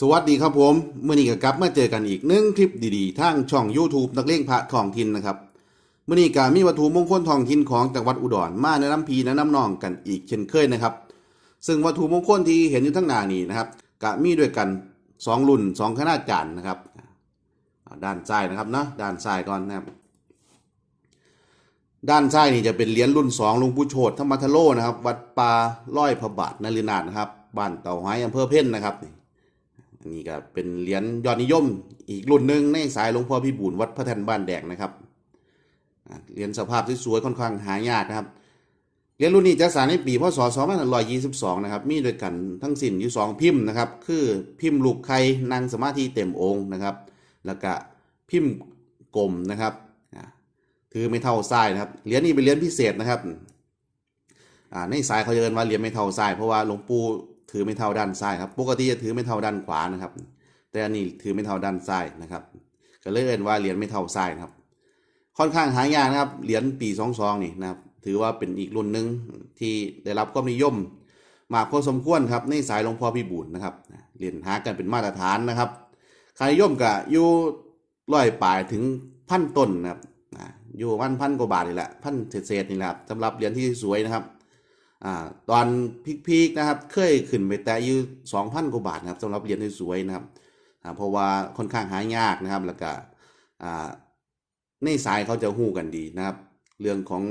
สวัสดีครับผมเมื่อนี้ก็กลับมาเจอกันอีกหนึ่งคลิปดีๆทางช่อง YouTube นักเลงพระทองถิ่นนะครับเมื่อนี้ก็มีวัตถุมงคลทองถิ่นของจังหวัดอุดรมาแนะนำพีแนะนำน้องกันอีกเช่นเคยนะครับ ซึ่งวัตถุมงคลที่เห็นอยู่ทั้งหน้านี้นะครับก็มีด้วยกันสองรุ่นสองคณาจารย์นะครับ ด้านซ้ายนะครับนะด้านซ้ายก่อนนะครับ ด้านซ้ายนี่จะเป็นเหรียญรุ่นสองหลวงปู่โชตธรรมทโลนะครับ วัดป่าร้อยพระบาทนรินาถนะครับบ้านเต่าหายอำเภอเพ่นนะครับนี่ นนี้ก็เป็นเหรียญยอดนิยม อีกรุ่นหนึ่งในสายหลวงพ่อพี่บุญวัดพระแท่นบ้านแดงนะครับเหรียญสภาพสวยค่อนข้างหายากนะครับเหรียญรุ่นนี้จะสางในปีพศ2522 นะครับ มีด้วยกันทั้งสิ้นอยู่สองพิมพ์นะครับ คือพิมพ์ลูกไข่นางสมาธิเต็มองค์นะครับ แล้วก็พิมพ์กลมนะครับถือไม่เท่าทรายนะครับเหรียญนี้เป็นเหรียญพิเศษนะครับในสายเขาเรียกว่าเหรียญไม่เท่าทรายเพราะว่าหลวงปู่ ถือไม่เท่าด้านซ้ายครับ ปกติจะถือไม่เท่าด้านขวานะครับ แต่อันนี้ถือไม่เท่าด้านซ้ายนะครับ ก็เลยเรียว่าเหรียญไม่เท่าซ้ายนะครับ ค่อนข้างหายากนะครับ เหรียญปีสองสองนี่นะครับ ถือว่าเป็นอีกรุ่นหนึ่งที่ได้รับความนิยม มากพอสมควรครับ ในสายหลวงพ่อพี่บุญนะครับ เหรียญหากันเป็นมาตรฐานนะครับค่านิยมก็อยู่ร้อยปลายถึงพันต้นนะครับอยู่วันพันกว่าบาทนี่แหละพันเศษๆนี่แหละสำหรับเหรียญที่สวยนะครับ อ่าตอนพีคๆนะครับ เคยขึ้นไปแต่อยู่สองพันกว่าบาทนะครับสำหรับเหรียญสวยๆนะครับอ่าเพราะว่าค่อนข้างหายากนะครับ แล้วก็อ่าในสายเขาจะหู้กันดีนะครับ เรื่องของ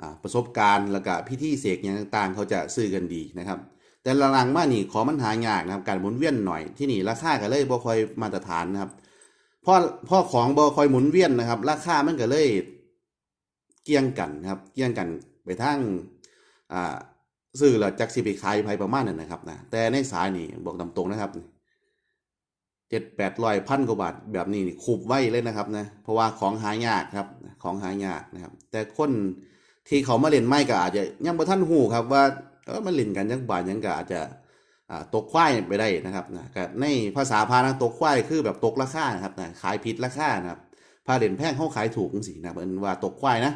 อ่าประสบการณ์แล้วก็พิธีเสกอย่างต่าง ๆ เขาจะซื้อกันดีนะครับ แต่หลังๆมานี่ขอมันหายากนะครับ การหมุนเวียนหน่อยที่นี่ราคาก็เลยบ่ค่อยมาตรฐานนะครับพราะเพราะของบ่ค่อยหมุนเวียนนะครับ ราคามันก็เลยเกี่ยงกันนะครับ เกี่ยงกันไปทาง อ่าซื้อแล้วจักสิไปขายไผประมาณนั้นนะครับนะแต่ในสายนี่บอกตามตรงนะครับเจ็ดแปดร้อยพันกว่าบาทแบบนี้นี่คุบไว้เลยนะครับนะเพราะว่าของหายากครับ ของหายากนะครับ แต่คนที่เขามาเล่นไม่ก็อาจจะยังบ่ท่านหูครับว่าเออมันเล่นกันยังบาทยังก็อาจจะตกควายไปได้นะครับนะก็ในภาษาพานะตกควายคือแบบตกราคานะครับนะขายผิดราคานะครับพาเด่นแพงเขาขายถูกสินะเป็นว่าตกควายนะ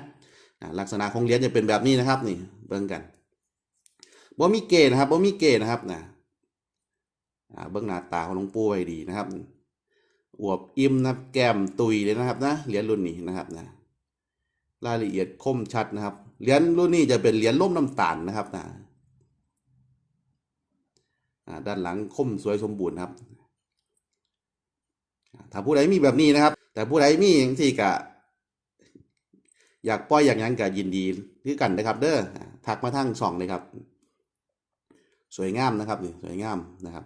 ลักษณะของเหรียญจะเป็นแบบนี้นะครับนี่เบิ่งกันบ่มีเกณฑ์นะครับบ่มีเกณฑ์นะครับนะอ่าเบิ่งหน้าตาของหลวงปู่ไว้ดีนะครับ อวบอิ่มนะครับแก้มตุยเลยนะครับนะเหรียญรุ่นนี้นะครับนะรายละเอียดคมชัดนะครับเหรียญรุ่นนี้จะเป็นเหรียญล่มน้ำตาลนะครับนะอ่าด้านหลังคมสวยสมบูรณ์ครับ ถ้าผู้ใดมีแบบนี้นะครับ แต่ผู้ใดมีอย่างที่กะ อยากปล่อยอย่างนั้นก็ยินดีคือกันนะครับ เด้ออ่าทักมาทางช่องเลยครับ สวยงามนะครับนี่สวยงามนะครับ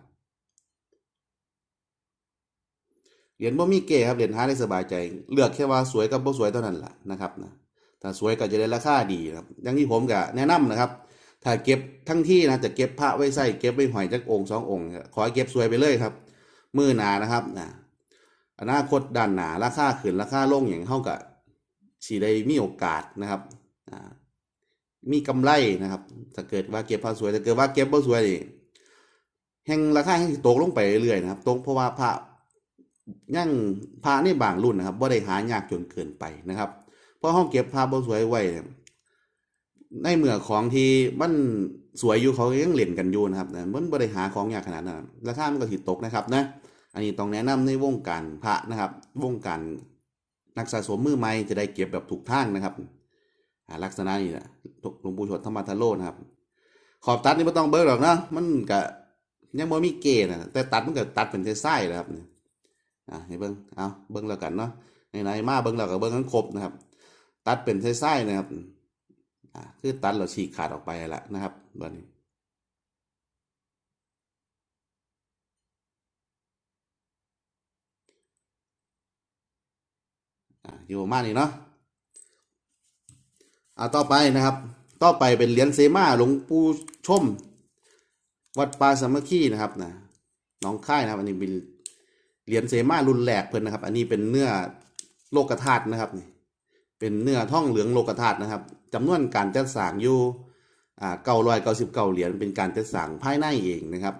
เหรียญบ่มีเก๋ครับเหรียญหาได้สบายใจ เลือกแค่ว่าสวยกับบ่สวยเท่านั้นแหละนะครับนะถ้าสวยก็จะได้ราคาดีนะครับอย่างที่ผมก็แนะนำนะครับ ถ้าเก็บทั้งที่นะจะเก็บพระไว้ใส่เก็บไว้หอยจักองค์สององค์ขอเก็บสวยไปเลยครับ มือหนานะครับนะอนาคตด้านหนาราคาขึ้นราคาลงอย่างเท่ากับ สีได้มีโอกาสนะครับมีกำไรนะครับ ถ้าเกิดว่าเก็บผ้าสวยถ้าเกิดว่าเก็บบ่สวยนี่แห่งราคาแห่งตกลงไปเรื่อยๆนะครับ ตกเพราะว่าพระยังพระในบางรุ่นนะครับบ่าได้หายากจนเกินไปนะครับเพราะห้องเก็บผ้าบ่สวยไว้ในเมื่อของที่มันสวยอยู่เขายังเล่นกันอยู่นะครับนะมันบ่ได้หาของยากขนาดนั้นราคามันก็สิตกนะครับนะ อันนี้ต้องแนะนำในวงการพระนะครับ วงการ นักสะสมมือใหม่จะได้เก็บแบบถูกทางนะครับลักษณะนี้แหละหลวงปู่ชดธรรมทโลนะครับ ขอบตัดนี่ไม่ต้องเบิกหรอกนะมันก็ยังบ่มีเกณฑ์นะแต่ตัดมันก็ตัดเป็นไส้ๆนะครับอ่าให้เบิ้งเอาเบิ้งแล้วกันเนาะไหนๆมาเบิ้งแล้วก็เบิ้งทั้งครบนะครับ ตัดเป็นไส้ๆนะครับอ่าคือตัดเราฉีกขาดออกไปแล้วนะครับแบบนี้ อยู่ประมาณนี้เนาะอ่าต่อไปนะครับ ต่อไปเป็นเหรียญเซมาหลวงปู่ชม วัดปาสามัคคีนะครับนะน้องค่ายนะครับอันนี้เป็นเหรียญเซมารุ่นแรกเพิ่นนะครับ อันนี้เป็นเนื้อโลกธาตุนะครับนี่เป็นเนื้อท่องเหลืองโลกธาตุนะครับจำนวนการจัดสร้างอยู่อ่าเก้าร้อยเก้าสิบเก้าเหรียญเป็นการจัดสร้างภายในเองนะครับ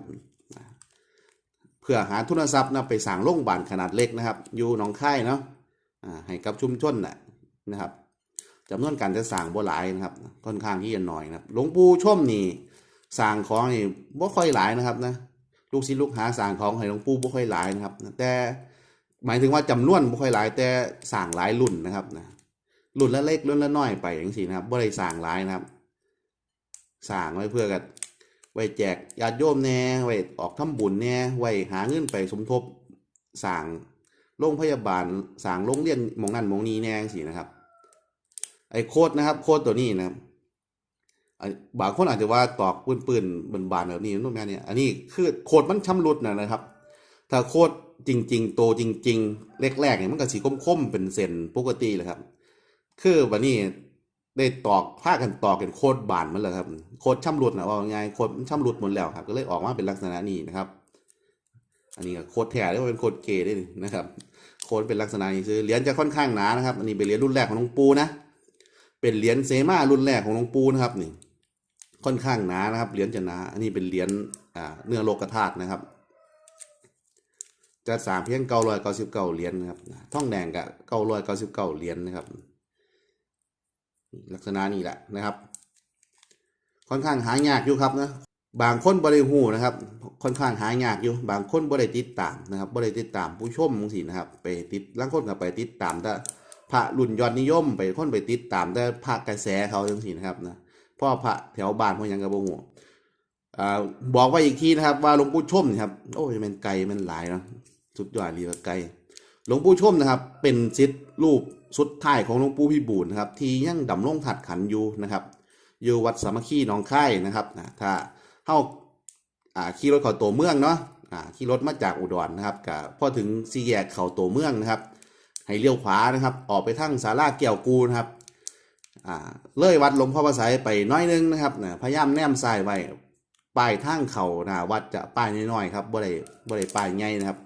เพื่อหาทุนทรัพย์นะไปสร้างโรงพยาบาลขนาดเล็กนะครับ อยู่หนองค่ายเนาะ ให้กับชุมชนน่ะนะครับจำนวนการจะสร้างบ่หลายนะครับ ค่อนข้างที่จะน้อยนะครับ หลวงปู่ชมนี่สร้างของนี่บ่ค่อยหลายนะครับนะลูกศิษย์ลูกหาสร้างของให้หลวงปู่บ่ค่อยหลายนะครับ แต่หมายถึงว่าจำนวนบ่ค่อยหลาย แต่สร้างหลายรุ่นนะครับนะรุ่นละเล็กรุ่นละน้อยไปอย่างนี้นะครับบ่ได้สร้างหลายนะครับสร้างไว้เพื่อกันไว้แจกญาติโยมแน่ไว้ออกทำบุญแน่ไว้หาเงินไปสมทบสร้าง โรงพยาบาลสางโรงเรียนมองนั่นมองนี้แน่สินะครับ ไอ้โคดนะครับ โคดตัวนี้นะครับอันบางคนอาจจะว่าตอกปืนปืนบนบานแบบนี้นู่นแม่เนี่ยอันนี้คือโคดมันชำรุดนะนะครับ ถ้าโคดจริง ๆ โตจริง ๆ แรกๆเนี่ยมันก็สีคมๆเป็นเส้นปกติแหละครับ คือวันนี้ได้ตอกผ้ากันตอกกันโคดบานมันเลยครับ โคดชำรุดนะว่าไงโคดมันชำรุดหมดแล้วครับ ก็เลยออกมาเป็นลักษณะนี้นะครับ อันนี้ก็โคดแท้ได้ว่าเป็นโคดเกย์ได้นะครับ โคดเป็นลักษณะนี้คือเหรียญจะค่อนข้างหนานะครับ อันนี้เป็นเหรียญรุ่นแรกของหลวงปู่นะ เป็นเหรียญเซมารุ่นแรกของหลวงปู่นะครับนี่ ค่อนข้างหนานะครับ เหรียญจะหนา อันนี้เป็นเหรียญเนื้อโลกธาตุนะครับ จะสามเพียงเก้าร้อยเก้าสิบเก้าเหรียญนะครับท่องแดงกับเก้าร้อยเก้าสิบเก้าเหรียญนะครับ ลักษณะนี้แหละนะครับ ค่อนข้างหายากอยู่ครับนะบางคนบริหูนะครับ ค่อนข้างหายากอยู่ บางคนบริติดตามนะครับบริติดตามผู้ชมมงสินะครับ ไปติดล่างคนกับไปติดตามแต่พระรุ่นยอดนิยม ไปคนไปติดตามแต่พระกระแสเขาจังสินะครับนะพ่อพระแถวบ้านพ่อยังกระบงูอ่าบอกไว้อีกทีนะครับ ว่าหลวงปู่ชมนี่ครับ โอ้ยมันไกลมันหลายเนาะสุดยอดรีว่าไกลหลวงปู่ชมนะครับ เป็นศิษย์รูปสุดท้ายของหลวงปู่พิบูลนะครับ ที่ยังดำรงถัดขันอยู่นะครับอยู่วัดสามัคคีหนองค่ายนะครับนะถ้าเข้า อ่าขี่รถเข้าตัวเมืองเนาะอ่าขี่รถมาจากอุดรนะครับกับพอถึงสี่แยกเข้าตัวเมืองนะครับ ให้เลี้ยวขวานะครับ ออกไปทางศาลาเกี่ยวกูนะครับอ่าเลยวัดหลวงพ่อพระไสยไปน้อยนึงนะครับนะพยายามแนมซ้ายไว้ป้ายทางเขานะวัดจะป้ายน้อยๆครับบ่ได้บ่ได้ป้ายใหญ่นะครับ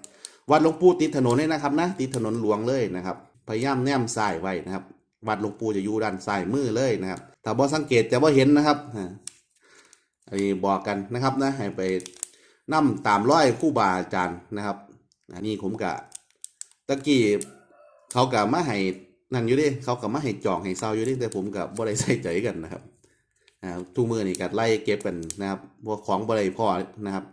วัดหลวงปู่ติดถนนเลยนะครับนะติดถนนหลวงเลยนะครับ พยายามแนมซ้ายไว้นะครับวัดหลวงปู่จะอยู่ด้านซ้ายมือเลยนะครับ ถ้าบ่สังเกตจะบ่เห็นนะครับ ทีบอกกันนะครับนะให้ไปนํตามร้อยคู่บาอาจารย์นะครับอันนี้ผมกะตะกี้เขากะมาให้นั่นอยู่ดิเขาก็มาให้จองให้เซาอยู่ดิแต่ผมกับบ่ได้ใส่ใจกันนะครับอ่าทุกมือนี่ก็ไล่เก็บกันนะครับพวกของบ่ได้พอนะครับ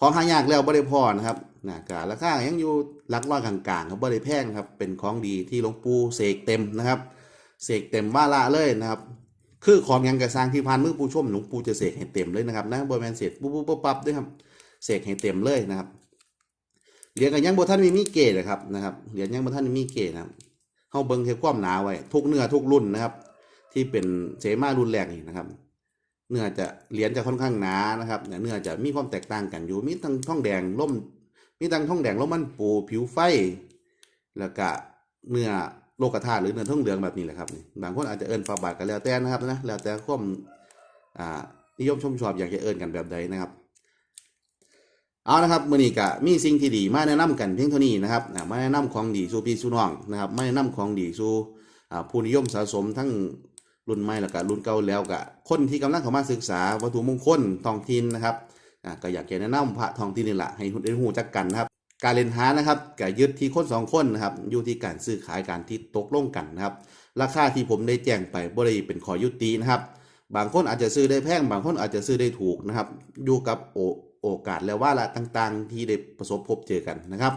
ของหายากแล้วบ่ได้พอนะครับนะกราคายังอยู่ลักร้อยกลางๆครับบ่ได้แพงครับ เป็นของดีที่หลวงปู่เสกเต็มนะครับ เสกเต็มว่าละเลยนะครับ คือของยังกระสร้างที่พันมือผู้ชมหลวงปู่จะเสกให้เต็มเลยนะครับนะบ่แม่นเสร็จปุ๊บปุ๊บปั๊บด้วยครับเสกให้เต็มเลยนะครับเหรียญกันยังบ่ทันมีมีเกตนะครับนะครับเหรียญยังบ่ทันมีเกตนะครับเฮาเบิ่งเฮ็ดความหนาไว้ ทุกเนื้อทุกรุ่นนะครับ ที่เป็นเสมารุ่นแรกนี่นะครับ เนื้อจะเหรียญจะค่อนข้างหนานะครับเนื้อจะมีความแตกต่างกันอยู่มีทั้งทองแดงล่มมีทั้งทองแดงล่มมันปูผิวไฟ แล้วก็เนื้อ โลกธาตุหรือเนื้อทองเหลืองแบบนี้แหละครับนี่บางคนอาจจะเอิ้นฝาบาทกันแล้วแต่นะครับนะแล้วแต่ความนิยมชมชอบอยากจะเอิ้นกันแบบใดนะครับ เอานะครับมื้อนี้ก็มีสิ่งที่ดีมาแนะนํกันเพียงเท่านี้นะครับมาแนะนํของดีสู่พี่สู่น้องนะครับมาแนะนํของดีสู่ผู้นิยมสะสมทั้งรุ่นใหม่แล้วก็รุ่นเก่าแล้วก็คนที่กำลังเข้ามาศึกษาวัตถุมงคลทองถิ่นนะครับก็อยากจะแนะนำพระทองถิ่นนี่แหละให้ได้รู้จักกันนะครับ การเล่นหานะครับก็ยึดที่คนสองคนนะครับอยู่ที่การซื้อขายการที่ตกลงกันนะครับ ราคาที่ผมได้แจ้งไปบ่ได้เป็นขอยุตินะครับ บางคนอาจจะซื้อได้แพง บางคนอาจจะซื้อได้ถูกนะครับ อยู่กับโอโอกาสและว่าละต่างๆ ที่ได้ประสบพบเจอกันนะครับ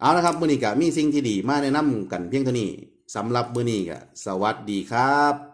เอาละครับมือนี้ก็มีสิ่งที่ดีมาแนะนำกันเพียงเท่านี้สำหรับมือนี้ก็สวัสดีครับ